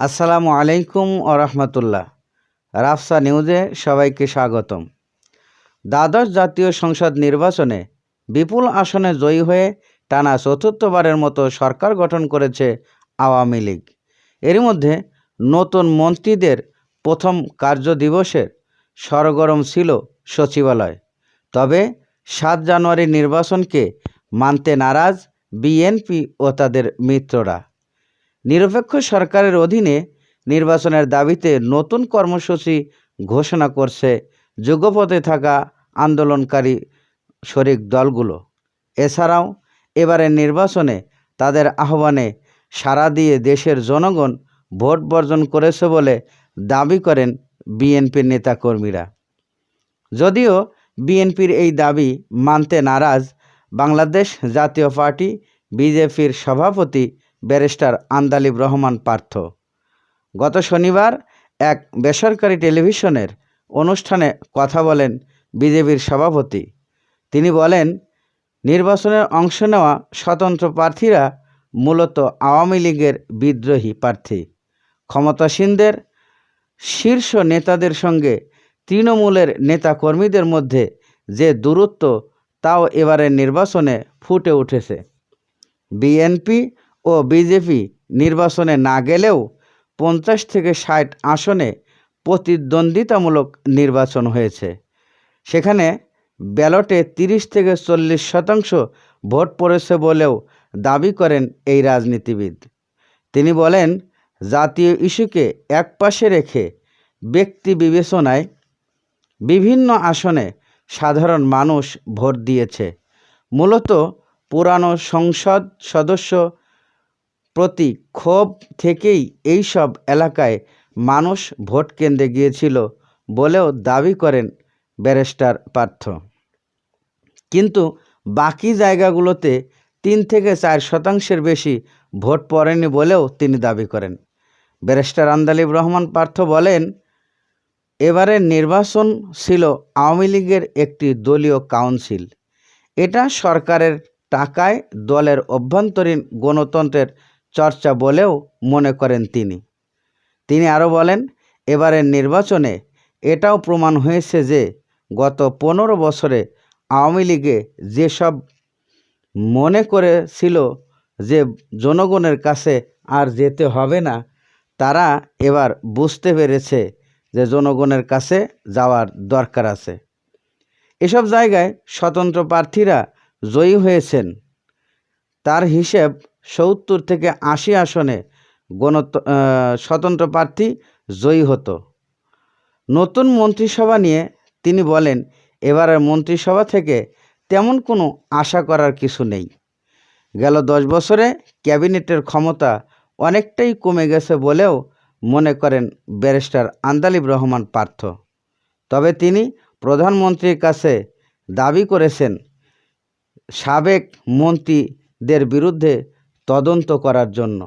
আসসালামু আলাইকুম রহমতুল্লাহ। রাফসা নিউজে সবাইকে স্বাগতম। দ্বাদশ জাতীয় সংসদ নির্বাচনে বিপুল আসনে জয়ী হয়ে টানা চতুর্থবারের মতো সরকার গঠন করেছে আওয়ামী লীগ। এর মধ্যে নতুন মন্ত্রীদের প্রথম কার্যদিবসের সরগরম ছিল সচিবালয়। তবে সাত জানুয়ারি নির্বাচনকে মানতে নারাজ বিএনপি ও তাদের মিত্ররা। নিরপেক্ষ সরকারের অধীনে নির্বাচনের দাবিতে নতুন কর্মসূচি ঘোষণা করছে যুগপথে থাকা আন্দোলনকারী শরিক দলগুলো। এছাড়াও এবারের নির্বাচনে তাদের আহ্বানে সাড়া দিয়ে দেশের জনগণ ভোট বর্জন করেছে বলে দাবি করেন বিএনপির নেতাকর্মীরা। যদিও বিএনপির এই দাবি মানতে নারাজ, বাংলাদেশ জাতীয় পার্টি, বিজেপির সভাপতি ব্যারিস্টার আন্দালিব রহমান পার্থ। গত শনিবার এক বেসরকারি টেলিভিশনের অনুষ্ঠানে কথা বলেন বিজেপির সভাপতি। তিনি বলেন, নির্বাচনে অংশ নেওয়া স্বতন্ত্র প্রার্থীরা মূলত আওয়ামী লীগের বিদ্রোহী প্রার্থী। ক্ষমতাসীনদের শীর্ষ নেতাদের সঙ্গে তৃণমূলের নেতাকর্মীদের মধ্যে যে দূরত্ব, তাও এবারের নির্বাচনে ফুটে উঠেছে। বিএনপি ও বিজেপি নির্বাচনে না গেলেও পঞ্চাশ থেকে ষাট আসনে প্রতিদ্বন্দ্বিতামূলক নির্বাচন হয়েছে। সেখানে ব্যালটে তিরিশ থেকে চল্লিশ শতাংশ ভোট পড়েছে বলেও দাবি করেন এই রাজনীতিবিদ। তিনি বলেন, জাতীয় ইস্যুকে একপাশে রেখে ব্যক্তি বিবেচনায় বিভিন্ন আসনে সাধারণ মানুষ ভোট দিয়েছে। মূলত পুরানো সংসদ সদস্য প্রতি ক্ষোভ থেকেই এই সব এলাকায় মানুষ ভোট কেন্দ্রে গিয়েছিল বলেও দাবি করেন ব্যারিস্টার পার্থ। কিন্তু বাকি জায়গাগুলোতে তিন থেকে চার শতাংশের বেশি ভোট পড়েনি বলেও তিনি দাবি করেন। ব্যারিস্টার আন্দালিব রহমান পার্থ বলেন, এবারের নির্বাচন ছিল আওয়ামী লীগের একটি দলীয় কাউন্সিল। এটা সরকারের টাকায় দলের অভ্যন্তরীণ গণতন্ত্রের চর্চা বলেও মনে করেন তিনি। তিনি আরও বলেন, এবারের নির্বাচনে এটাও প্রমাণ হয়েছে যে গত পনেরো বছরে আওয়ামী লীগে যেসব মনে করেছিল যে জনগণের কাছে আর যেতে হবে না, তারা এবার বুঝতে পেরেছে যে জনগণের কাছে যাওয়ার দরকার আছে। এসব জায়গায় স্বতন্ত্র প্রার্থীরা জয়ী হয়েছেন। তার হিসেব সত্তর থেকে আশি আসনে গণত স্বতন্ত্র প্রার্থী জয়ী হতো। নতুন মন্ত্রিসভা নিয়ে তিনি বলেন, এবারের মন্ত্রিসভা থেকে তেমন কোনো আশা করার কিছু নেই। গেল দশ বছরে ক্যাবিনেটের ক্ষমতা অনেকটাই কমে গেছে বলেও মনে করেন ব্যারিস্টার আন্দালিব রহমান পার্থ। তবে তিনি প্রধানমন্ত্রীর কাছে দাবি করেছেন, সাবেক মন্ত্রীদের বিরুদ্ধে তদন্ত করার জন্য।